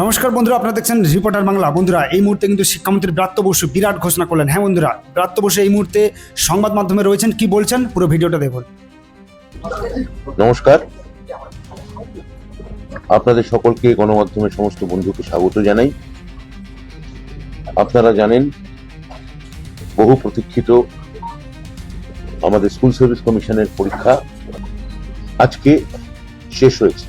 নমস্কার বন্ধুরা, আপনারা দেখছেন রিপোর্টার বাংলা বন্ধুরা, এই মুহূর্তে কিন্তু শিক্ষামন্ত্রী ব্রাত্য বসু বিরাট ঘোষণা করলেন। হ্যাঁ বন্ধুরা, ব্রাত্য বসু এই মুহূর্তে সংবাদ মাধ্যমে রয়েছেন। কি বলছেন? পুরো ভিডিওটা দেখুন। নমস্কার। আপনাদের সকলকে গণমাধ্যমের সমস্ত বন্ধুকে স্বাগত জানাই। আপনারা জানেন, বহু প্রতীক্ষিত আমাদের স্কুল সার্ভিস কমিশনের পরীক্ষা আজকে শেষ হয়েছে।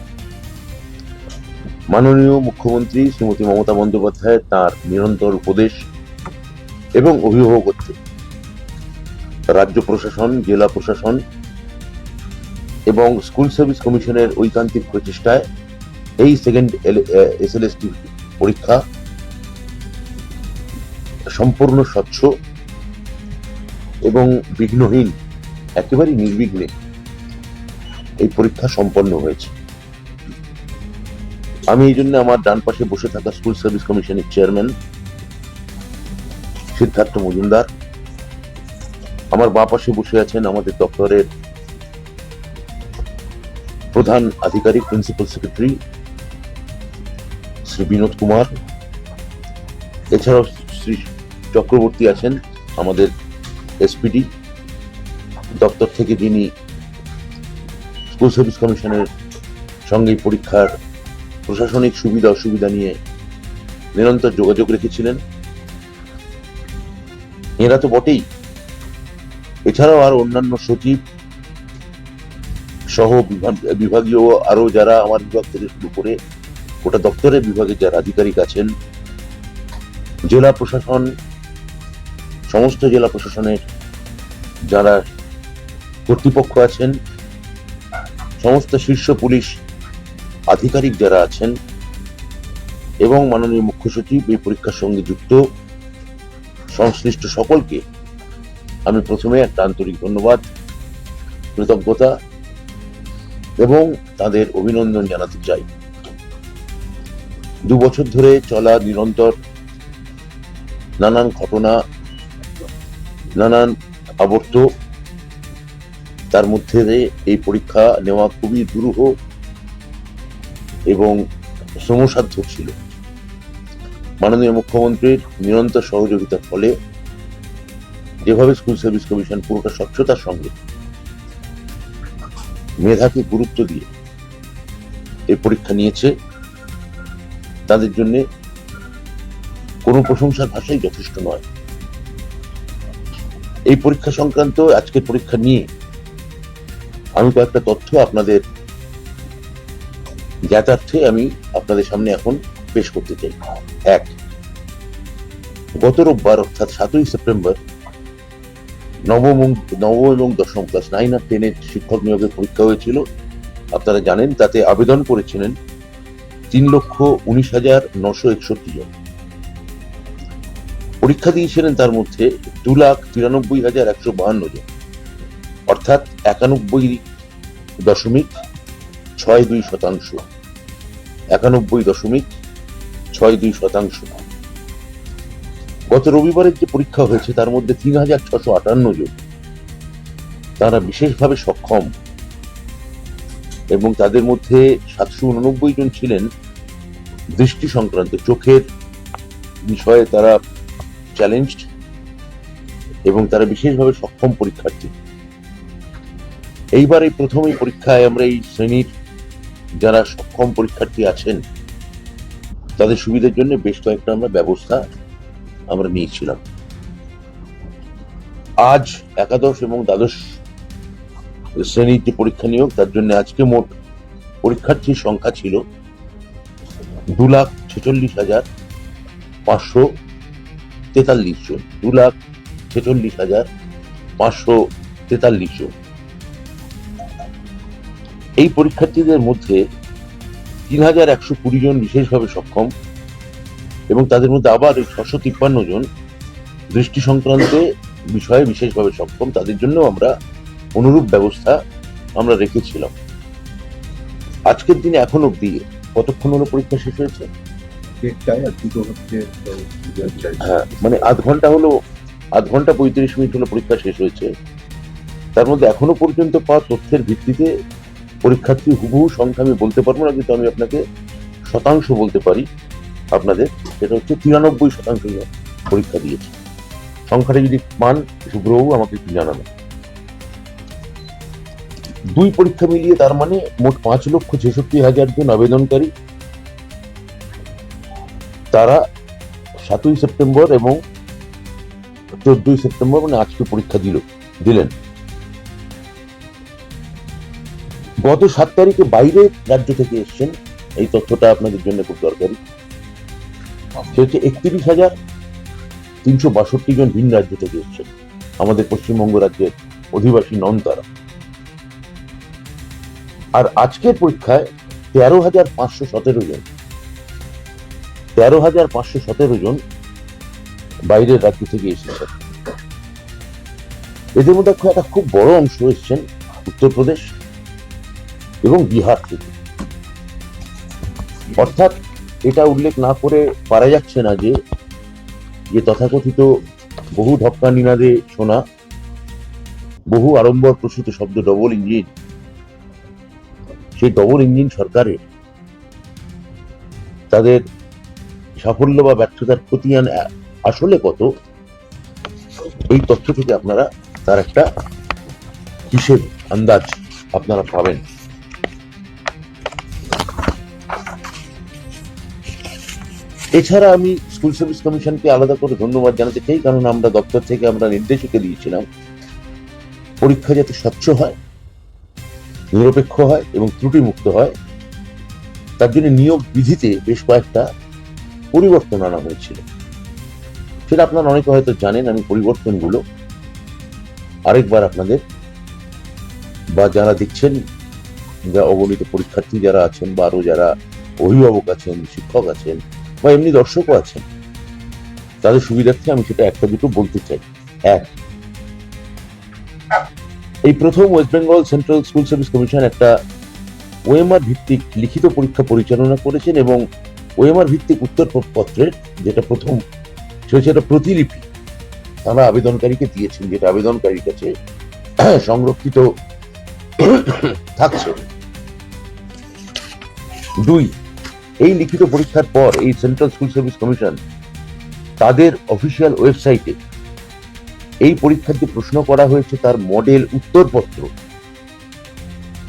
মাননীয় মুখ্যমন্ত্রী শ্রীমতী মমতা বন্দ্যোপাধ্যায় তার নিরন্তর উপদেশ এবং অভিভাবকত্বে রাজ্য প্রশাসন, জেলা প্রশাসন এবং স্কুল সার্ভিস কমিশনের ঐকান্তিক প্রচেষ্টায় এই সেকেন্ড এসএলএসটি পরীক্ষা সম্পূর্ণ স্বচ্ছ এবং বিঘ্নহীন, একেবারেই নির্বিঘ্নে এই পরীক্ষা সম্পন্ন হয়েছে। আমি এই জন্য আমার ডান পাশে বসে থাকা স্কুল সার্ভিস কমিশনের চেয়ারম্যান সিদ্ধার্থ মজুমদার, আমার বাঁ পাশে বসে আছেন আমাদের দপ্তরের প্রধান আধিকারিক, প্রিন্সিপাল সেক্রেটারি শ্রী বিনোদ কুমার। এছাড়াও শ্রী চক্রবর্তী আছেন আমাদের এসপিডি দপ্তর থেকে যিনি স্কুল সার্ভিস কমিশনের সঙ্গে পরীক্ষার প্রশাসনিক সুবিধা অসুবিধা নিয়ে নিরন্তর যোগাযোগ রেখেছিলেন। এরা তো বটেই। এছাড়াও আর অন্যান্য সচিব সহ বিভাগীয় আরও যারা আমার বিভাগ থেকে শুরু করে গোটা দপ্তরের বিভাগে যারা আধিকারিক আছেন, জেলা প্রশাসন, সমস্ত জেলা প্রশাসনের যারা কর্তৃপক্ষ আছেন, সমস্ত শীর্ষ পুলিশ আধিকারিক যারা আছেন এবং মাননীয় মুখ্য সচিব, এই পরীক্ষার সঙ্গে যুক্ত সংশ্লিষ্ট সকলকে আমি প্রথমে একটা আন্তরিক ধন্যবাদ, কৃতজ্ঞতা এবং তাদের অভিনন্দন জানাতে চাই। দু বছর ধরে চলা নিরন্তর নানান ঘটনা, নানান আবর্ত, তার মধ্যে এই পরীক্ষা নেওয়া খুবই দুরূহ এবং শ্রমসাধ্য ছিল। মাননীয় মুখ্যমন্ত্রীর নিরন্তর সহযোগিতার ফলে যেভাবে স্কুল সার্ভিস কমিশন পুরোটা স্বচ্ছতার সঙ্গে মেধাকে গুরুত্ব দিয়ে এই পরীক্ষা নিয়েছে, তাদের জন্য কোনো প্রশংসার ভাষাই যথেষ্ট নয়। এই পরীক্ষা সংক্রান্ত আজকের পরীক্ষা নিয়ে আমি কয়েকটা তথ্য আপনাদের জ্ঞাতার্থে আমি আপনাদের সামনে এখন পেশ করতে চাই। এক, গত রোববার অর্থাৎ সাতই সেপ্টেম্বর, নবম নবম এবং দশম ক্লাস নাইন আর টেনের শিক্ষক নিয়োগের পরীক্ষা হয়েছিল। আপনারা জানেন তাতে আবেদন করেছিলেন তিন লক্ষ উনিশ হাজার নশো একষট্টি জন। পরীক্ষা দিয়েছিলেন তার মধ্যে দু লাখ তিরানব্বই হাজার একশো বাহান্ন জন। অর্থাৎ একানব্বই দশমিক ছয় দুই শতাংশ। একানব্বই দশমিক ছয় দুই শতাংশ। গত রবিবারের যে পরীক্ষা হয়েছে, তার মধ্যে তিন হাজার ছশো আটান্ন জন। তারা বিশেষভাবে সক্ষম এবং তাদের মধ্যে সাতশো উননব্বই জন ছিলেন দৃষ্টি সংক্রান্ত চোখের বিষয়ে তারা চ্যালেঞ্জড এবং তারা বিশেষভাবে সক্ষম পরীক্ষার্থী। এইবার এই প্রথম এই পরীক্ষায় আমরা এই শ্রেণির যারা সক্ষম পরীক্ষার্থী আছেন, তাদের সুবিধার জন্য বেশ কয়েকটা আমরা ব্যবস্থা আমরা নিয়েছিলাম। আজ একাদশ এবং দ্বাদশ শ্রেণির যে পরীক্ষা নিয়োগ, তার জন্য আজকে মোট পরীক্ষার্থীর সংখ্যা ছিল দু লাখ ছেচল্লিশ হাজার পাঁচশো তেতাল্লিশ জন। দু লাখ ছেচল্লিশ হাজার পাঁচশো তেতাল্লিশ জন। এই পরীক্ষার্থীদের মধ্যে তিন হাজার একশো কুড়ি জন বিশেষভাবে সক্ষম এবং তাদের মধ্যে আবার ছশো তিপ্পান্ন জন দৃষ্টি সংক্রান্ত বিষয়ে বিশেষভাবে সক্ষম। তাদের জন্য আমরা অনুরূপ ব্যবস্থা আমরা রেখেছিলাম। আজকের দিনে এখন অব্দি কতক্ষণ হলো পরীক্ষা শেষ হয়েছে? হ্যাঁ মানে আধ ঘণ্টা হলো আধ ঘণ্টা পঁয়ত্রিশ মিনিট হলো পরীক্ষা শেষ হয়েছে। তার মধ্যে এখনও পর্যন্ত পাওয়া তথ্যের ভিত্তিতে পরীক্ষার্থী হুবহু সংখ্যা আমি বলতে পারব না, কিন্তু আমি আপনাকে শতাংশ বলতে পারি আপনাদের। সেটা হচ্ছে তিরানব্বই শতাংশ পরীক্ষা দিয়েছে। সংখ্যাটা যদি পান শুভ্রবাবু আমাকে একটু জানাবেন। দুই পরীক্ষা মিলিয়ে তার মানে মোট পাঁচ লক্ষ ছেষট্টি হাজার জন আবেদনকারী। তারা সাতই সেপ্টেম্বর এবং চোদ্দই সেপ্টেম্বর মানে আজকে পরীক্ষা দিল দিলেন। গত সাত তারিখে বাইরের রাজ্য থেকে এসছেন। এই তথ্যটা আপনাদের জন্য খুব দরকারি। সে হচ্ছে একত্রিশ হাজার তিনশো বাষট্টি জন ভিন রাজ্য থেকে এসছেন। আমাদের পশ্চিমবঙ্গ রাজ্যের অধিবাসী নন তারা। আর আজকের পরীক্ষায় তেরো হাজার পাঁচশো সতেরো জন, তেরো হাজার পাঁচশো সতেরো জন বাইরের রাজ্য থেকে এসেছেন। এদের মধ্যে একটা খুব বড় অংশ এসছেন উত্তরপ্রদেশ। এবং বিহার থেকে। অর্থাৎ এটা উল্লেখ না করে পারা যাচ্ছে না যে যে তথাকথিত বহু ঢক্কা নিনাদে শোনা, বহু আড়ম্বর প্রসূত শব্দ ডবল ইঞ্জিন, সেই ডবল ইঞ্জিন সরকারের তাদের সাফল্য বা ব্যর্থতার খতিয়ান আসলে কত? এই তথ্য থেকে আপনারা তার একটা হিসেব আন্দাজ আপনারা পাবেন। এছাড়া আমি স্কুল সার্ভিস কমিশনকে আলাদা করে ধন্যবাদ জানাতে চাই, কারণ আমরা দপ্তর থেকে আমরা নির্দেশিকা দিয়েছিলাম, পরীক্ষা যাতে স্বচ্ছ হয়, নিরপেক্ষ হয় এবং ত্রুটিমুক্ত হয়। তার জন্য নিয়োগ বিধিতে বেশ কয়েকটা পরিবর্তন আনা হয়েছিল। সেটা আপনারা অনেকে হয়তো জানেন আমি পরিবর্তনগুলো আরেকবার আপনাদের বা যারা দেখছেন যা অগণিত পরীক্ষার্থী যারা আছেন বা আরও যারা অভিভাবক আছেন, শিক্ষক আছেন বা এমনি দর্শকও আছেন। তাদের সুবিধার্থে আমি সেটা একটা দুটো বলতে চাই। এক, এই প্রথম West Bengal central school service commission একটা ওএমআর ভিত্তিক লিখিত পরীক্ষা পরিচালনা করেছেন এবং ওএমআর ভিত্তিক উত্তর পত্রের যেটা প্রথম, সেটা প্রতিলিপি। তারা আবেদনকারীকে দিয়েছেন, যেটা আবেদনকারীর কাছে সংরক্ষিত থাকছে। দুই এই লিখিত পরীক্ষার পর এই সেন্ট্রাল স্কুল সার্ভিস কমিশন তাদের অফিসিয়াল ওয়েবসাইটে এই পরীক্ষার যে প্রশ্ন করা হয়েছে তার মডেল উত্তরপত্র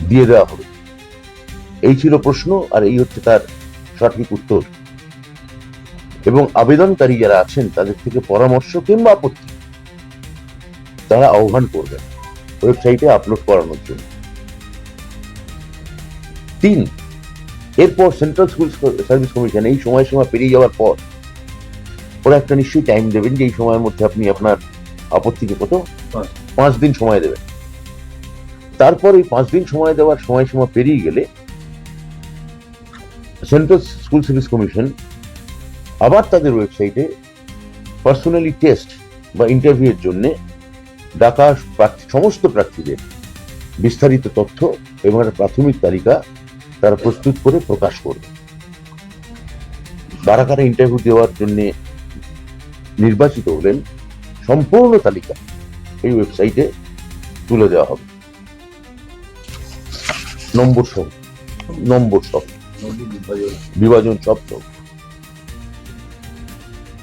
দিয়ে দেওয়া হবে। এই ছিল প্রশ্ন আর এই হচ্ছে তার সঠিক উত্তর। এবং আবেদনকারী যারা আছেন তাদের থেকে পরামর্শ কিংবা আপত্তি, তারা আহ্বান করবেন ওয়েবসাইটে আপলোড করানোর জন্য। তিন এরপর সেন্ট্রাল স্কুল সার্ভিস কমিশন এই সময়সীমা পেরিয়ে যাওয়ার পর ওরা একটা নিশ্চয়ই টাইম দেবেন যে এই সময়ের মধ্যে আপনি আপনার আপত্তিকে কত? পাঁচ। দিন সময় দেবেন। তারপর এই পাঁচ দিন সময় দেওয়ার সময়সীমা পেরিয়ে গেলে সেন্ট্রাল স্কুল সার্ভিস কমিশন আবার তাদের ওয়েবসাইটে পার্সোনালি টেস্ট বা ইন্টারভিউয়ের জন্য ডাকা প্রার্থী- সমস্ত প্রার্থীদের বিস্তারিত তথ্য এবং একটা প্রাথমিক তালিকা তারা প্রস্তুত করে প্রকাশ করবে। কারা কারা ইন্টারভিউ দেওয়ার জন্য নির্বাচিত হলেন সম্পূর্ণ তালিকা এই ওয়েবসাইটে তুলে দেওয়া হবে। নম্বর সহ নম্বর সহ, বিভাজন সব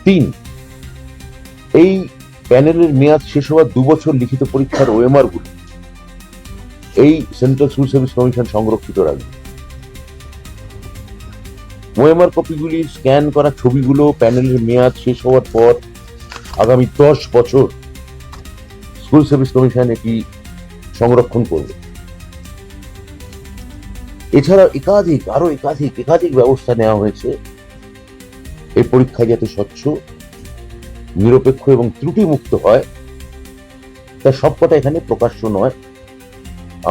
তিন, এই প্যানেলের মেয়াদ শেষ হওয়ার দু বছর লিখিত পরীক্ষার ওএমআর গুলি এই সেন্ট্রাল স্কুল সার্ভিস কমিশন সংরক্ষিত রাখবে। ওএমআর কপিগুলি স্ক্যান করা ছবিগুলো প্যানেলের মেয়াদ শেষ হওয়ার পর আগামী দশ বছর স্কুল সার্ভিস কমিশন এটি সংরক্ষণ করবে। এছাড়া একাধিক আরও একাধিক একাধিক ব্যবস্থা নেওয়া হয়েছে। এই পরীক্ষা যাতে স্বচ্ছ, নিরপেক্ষ এবং ত্রুটিমুক্ত হয়, তা সবকটা এখানে প্রকাশ্য নয়।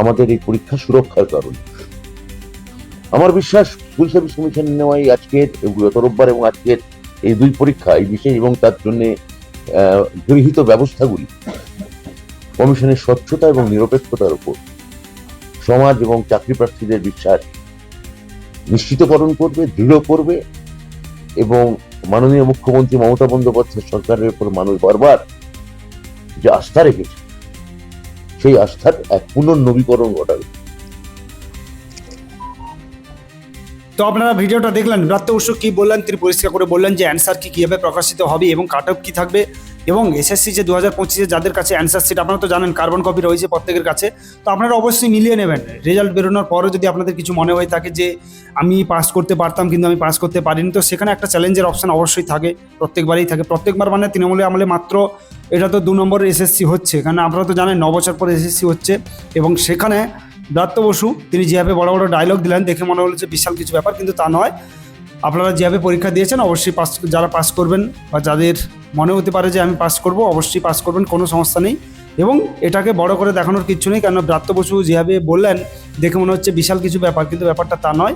আমাদের এই পরীক্ষা সুরক্ষার কারণে। আমার বিশ্বাস স্কুল সার্ভিস কমিশন নেওয়া এই আজকের, গত রোববার এবং আজকের এই দুই পরীক্ষা, এই বিশেষ এবং তার জন্য গৃহীত ব্যবস্থাগুলি কমিশনের স্বচ্ছতা এবং নিরপেক্ষতার উপর সমাজ এবং চাকরি প্রার্থীদের বিশ্বাস নিশ্চিতকরণ করবে, দৃঢ় করবে এবং মাননীয় মুখ্যমন্ত্রী মমতা বন্দ্যোপাধ্যায় সরকারের উপর মানুষ বারবার যে আস্থা রেখেছে, সেই আস্থার এক পুনর্নবীকরণ ঘটাবে। তো আপনারা ভিডিওটা দেখলেন, ব্রাত্য বসু কী বললেন, তিনি পরিষ্কার করে বললেন যে অ্যান্সার কি কীভাবে প্রকাশিত হবে এবং কাট অফ কী থাকবে এবং এসএসসি যে দু হাজার পঁচিশে যাদের কাছে অ্যান্সার সিট আপনারা তো জানেন কার্বন কপি রয়েছে প্রত্যেকের কাছে, তো আপনারা অবশ্যই মিলিয়ে নেবেন। রেজাল্ট বেরোনোর পরও যদি আপনাদের কিছু মনে হয়ে থাকে যে আমি পাস করতে পারতাম কিন্তু আমি পাস করতে পারিনি, তো সেখানে একটা চ্যালেঞ্জের অপশান অবশ্যই থাকে, প্রত্যেকবারই থাকে। প্রত্যেকবার মানে তৃণমূলে আমলে মাত্র এটা তো দু নম্বরের এসএসসি হচ্ছে, কারণ আপনারা তো জানেন ন বছর পর এসএসসি হচ্ছে এবং সেখানে ব্রাত্য বসু, তিনি যেভাবে বড় বড় ডায়লগ দিলেন, দেখে মনে হলো যে বিশাল কিছু ব্যাপার, কিন্তু তা নয়। আপনারা যেভাবে পরীক্ষা দিয়েছেন, অবশ্যই পাস যারা পাস করবেন বা যাদের মনে হতে পারে যে আমি পাস করব, অবশ্যই পাস করবেন, কোনো সমস্যা নেই। এবং এটাকে বড় করে দেখানোর কিছু নেই, কেন ব্রাত্য বসু যেভাবে বললেন, দেখে মনে হচ্ছে বিশাল কিছু ব্যাপার, কিন্তু ব্যাপারটা তা নয়।